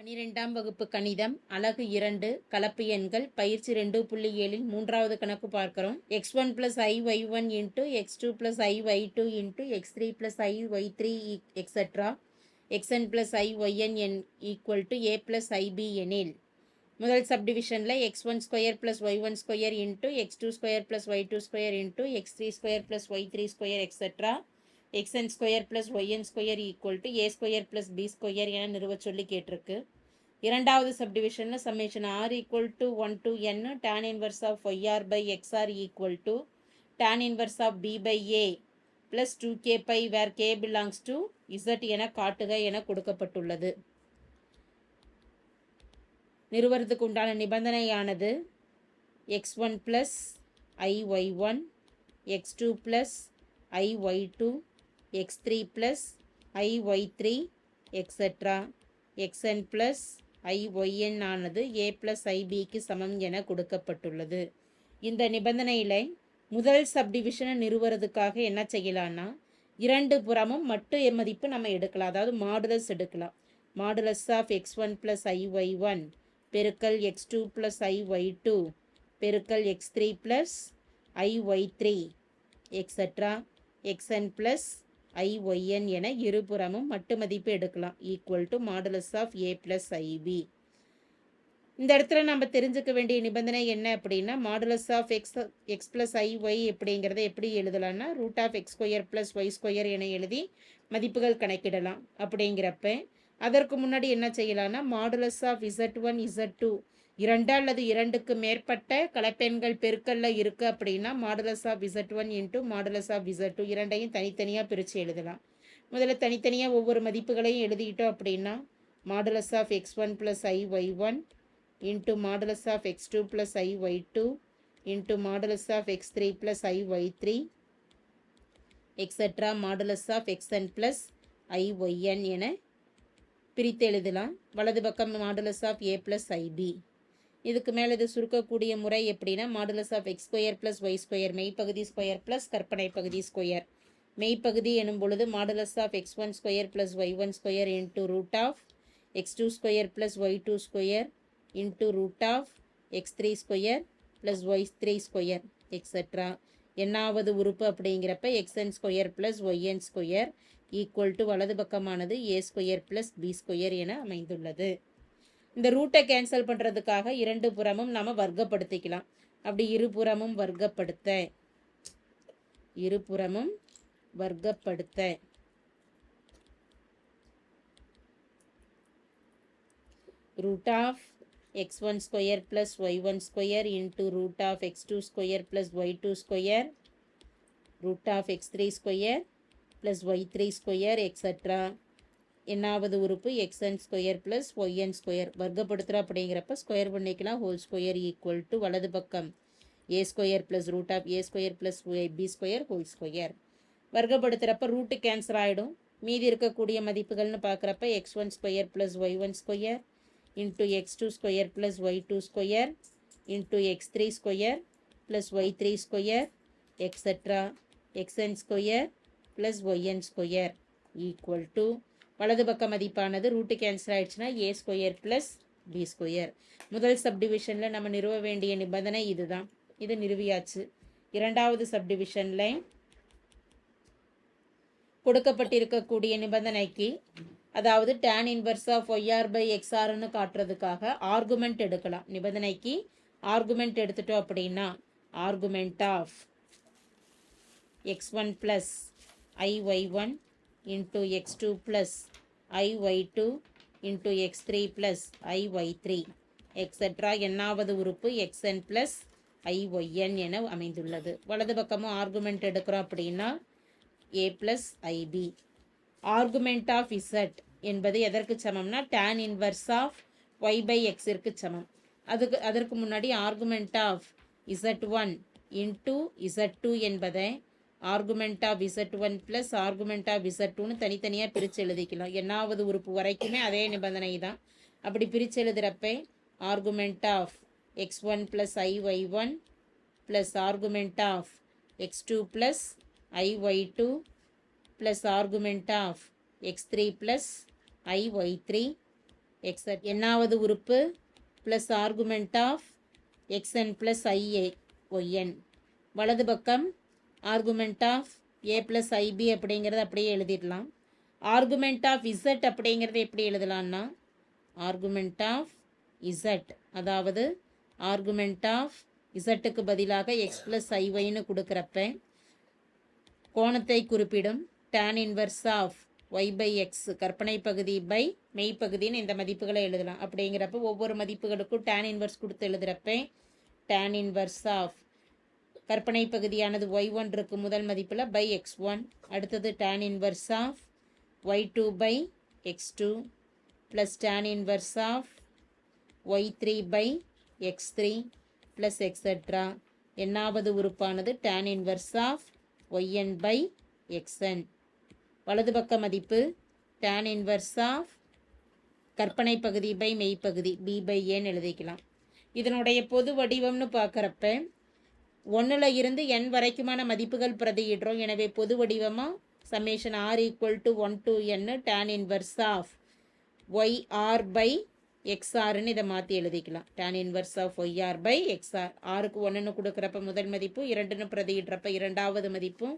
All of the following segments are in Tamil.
பனிரெண்டாம் வகுப்பு கணிதம் அலகு இரண்டு கலப்பு எண்கள் பயிற்சி ரெண்டு புள்ளி ஏழில் மூன்றாவது கணக்கு பார்க்கிறோம். X one plus i y one into x two plus i y two into x three plus i y three etcetera x n plus i y n n equal to a plus i b எனில். முதல் சப்டிவிஷனில் x one square plus y one square into x two square plus y two square into x three square plus y three square etcetera x n square plus y n square equal to a square plus b square என நிறுவ சொல்லி கேட்டிருக்கு. இரண்டாவது சப்டிவிஷனில் summation r equal to one to n tan inverse of y r by x r equal to tan inverse of b by a plus two k pi where k belongs to Z என காட்டுக என கொடுக்கப்பட்டுள்ளது. நிறுவனத்துக்கு உண்டான நிபந்தனையானது x one plus i y one x two plus i y two x three plus i y three etcetera x n plus i y n ஆனது ஏ ப்ளஸ் ஐபிக்கு சமம் என கொடுக்கப்பட்டுள்ளது. இந்த நிபந்தனையில் முதல் சப்டிவிஷனை நிறுவறதுக்காக என்ன செய்யலான்னா இரண்டு புறமும் மட்டு மதிப்பு நம்ம எடுக்கலாம். அதாவது மாடுலஸ் எடுக்கலாம். Modulus of x one plus i y one பெருக்கல் x two plus i y two பெருக்கல் x three plus i y three etcetera x n plus i y n என இருபுறமும் மட்டு மதிப்பு எடுக்கலாம் equal to modulus of a plus i b இந்த இடத்துல நம்ம தெரிஞ்சுக்க வேண்டிய நிபந்தனை என்ன அப்படின்னா modulus of x x plus i y அப்படிங்கிறத எப்படி எழுதலாம்னா root of x square plus y square என எழுதி மதிப்புகள் கணக்கிடலாம். அப்படிங்கிறப்ப அதற்கு முன்னாடி என்ன செய்யலாம்னா modulus of z one z two இரண்டு அல்லது இரண்டுக்கு மேற்பட்ட கலப்பெண்கள் பெருக்கல்ல இருக்குது அப்படின்னா modulus of z one into modulus of z two இரண்டையும் தனித்தனியாக பிரித்து எழுதலாம். முதல்ல தனித்தனியாக ஒவ்வொரு மதிப்புகளையும் எழுதிக்கிட்டோம் அப்படின்னா modulus of x one plus i y one into modulus of x two plus i y two into modulus of x three plus i y three etcetera modulus of x n plus i y n என பிரித்து எழுதலாம். வலது பக்கம் modulus of a plus i b இதுக்கு மேலே இது சுருக்கக்கூடிய முறை எப்படின்னா modulus of x square plus y square மெய்ப்பகுதி square plus கற்பனை பகுதி ஸ்கொயர் மெய்ப்பகுதி எனும் பொழுது modulus of x one square plus y one square into root of x two square plus y two square into root of x three square plus y three square etcetera என்னாவது உறுப்பு அப்படிங்கிறப்ப x n square plus y n square equal to வலது பக்கமானது a square plus b square என அமைந்துள்ளது. இந்த ரூட்டை கேன்சல் பண்ணுறதுக்காக இரண்டு புறமும் நம்ம வர்க்கப்படுத்திக்கலாம். அப்படி இருபுறமும் வர்க்கப்படுத்த இருபுறமும் வர்க்கப்படுத்த root of x one square plus y one square into root of x two square plus y two square root of x three square plus y three square etcetera என்னாவது உறுப்பு x n square plus y n square வர்க்கப்படுத்துகிறோம் அப்படிங்கிறப்ப ஸ்கொயர் பண்ணிக்கலாம் ஹோல் ஸ்கொயர் ஈக்குவல் டு வலது பக்கம். A square plus root of a square plus b square whole square வர்க்கப்படுத்துகிறப்ப root cancel ஆகிடும் மீதி இருக்கக்கூடிய மதிப்புகள்னு பார்க்குறப்ப x one square plus y one square into x two square plus y two square into x three square plus y three square etcetera x n square plus y n square equal to வலது பக்க மதிப்பானது ரூட்டு கேன்சல் ஆயிடுச்சுன்னா a square plus b square முதல் சப்டிவிஷனில் நம்ம நிறுவ வேண்டிய நிபந்தனை இதுதான். இது நிறுவியாச்சு. இரண்டாவது சப்டிவிஷனில் கொடுக்கப்பட்டிருக்கக்கூடிய நிபந்தனைக்கு அதாவது tan inverse of y r by எக்ஸ்ஆர்னு காட்டுறதுக்காக ஆர்குமெண்ட் எடுக்கலாம். நிபந்தனைக்கு ஆர்குமெண்ட் எடுத்துட்டோம் அப்படின்னா argument of x one plus i y one into x two plus i y two into x three plus i y three. Etcetera என்னாவது உறுப்பு xn ப்ளஸ் iyn என அமைந்துள்ளது. வலது பக்கமும் ஆர்குமெண்ட் எடுக்கிறோம் அப்படின்னா a plus i b argument of z என்பது எதற்கு சமம்னா tan inverse of y by எக்ஸிற்கு சமம். அதுக்கு அதற்கு முன்னாடி argument of z one into z two என்பதை argument of z one plus argument of z டூன்னு தனித்தனியாக பிரித்து எழுதிக்கலாம். என்னாவது உறுப்பு வரைக்குமே அதே நிபந்தனை தான் அப்படி பிரித்து எழுதுகிறப்ப argument of x one plus i y one plus argument of x two plus i y two plus argument of x three plus i y three x என்னாவது உறுப்பு plus argument of x n plus i y n வலது பக்கம் argument of a plus i b அப்படிங்கிறத அப்படியே எழுதிடலாம். ஆர்குமெண்ட் ஆஃப் இசட் அப்படிங்கிறத எப்படி எழுதலான்னா ஆர்குமெண்ட் ஆஃப் இசட் அதாவது ஆர்குமெண்ட் ஆஃப் இசட்டுக்கு பதிலாக எக்ஸ் ப்ளஸ் ஐஒய்னு கொடுக்குறப்ப கோணத்தை குறிப்பிடும் tan inverse of y by x கற்பனை பகுதி பை மெய்ப்பகுதின்னு இந்த மதிப்புகளை எழுதலாம். அப்படிங்கிறப்ப ஒவ்வொரு மதிப்புகளுக்கும் டேன் இன்வர்ஸ் கொடுத்து எழுதுகிறப்ப tan இன்வர்ஸ் ஆஃப் கற்பனை பகுதியானது ஒய் ஒன்ருக்கு முதல் மதிப்பில் பை எக்ஸ் ஒன் அடுத்தது tan inverse of y two by x two plus tan inverse of y three by x three plus etcetera எண்ணாவது உறுப்பானது tan inverse of y n by x n வலது பக்க மதிப்பு டேன் இன்வர்ஸ் ஆஃப் கற்பனை பகுதி பை மெய்ப்பகுதி. பி பை ஏன்னு எழுதிக்கலாம். இதனுடைய பொது வடிவம்னு பார்க்குறப்ப ஒன்றில் இருந்து என் வரைக்குமான மதிப்புகள் பிரதியிடுறோம். எனவே பொது வடிவமாக summation r equal to one to N tan inverse of y r by எக்ஸ்ஆர்னு இதை மாற்றி எழுதிக்கலாம். Tan inverse of y r by x r ஆறுக்கு ஒன்றுன்னு கொடுக்குறப்ப முதல் மதிப்பு இரண்டுன்னு பிரதியிடுறப்ப இரண்டாவது மதிப்பும்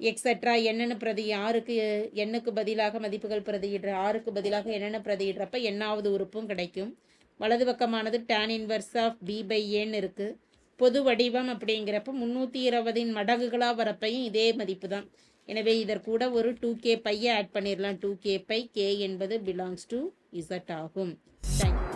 எக்ஸட்ரா என்னென்னு பிரதி ஆறுக்கு எண்ணுக்கு பதிலாக மதிப்புகள் பிரதியிடுற ஆறுக்கு பதிலாக என்னென்ன பிரதியிடுறப்ப எண்ணாவது உறுப்பும் கிடைக்கும். வலது பக்கமானது tan inverse of b by ஏன்னு இருக்குது பொது வடிவம் அப்படிங்கிறப்ப முந்நூற்றி இருபதின் மடங்குகளாக வரப்பையும் இதே மதிப்பு தான் எனவே இதற்கூட ஒரு டூ கே பையை ஆட் பண்ணிடலாம் டூ கே பை கே என்பது பிலாங்ஸ் டு இசட் ஆகும். Thank you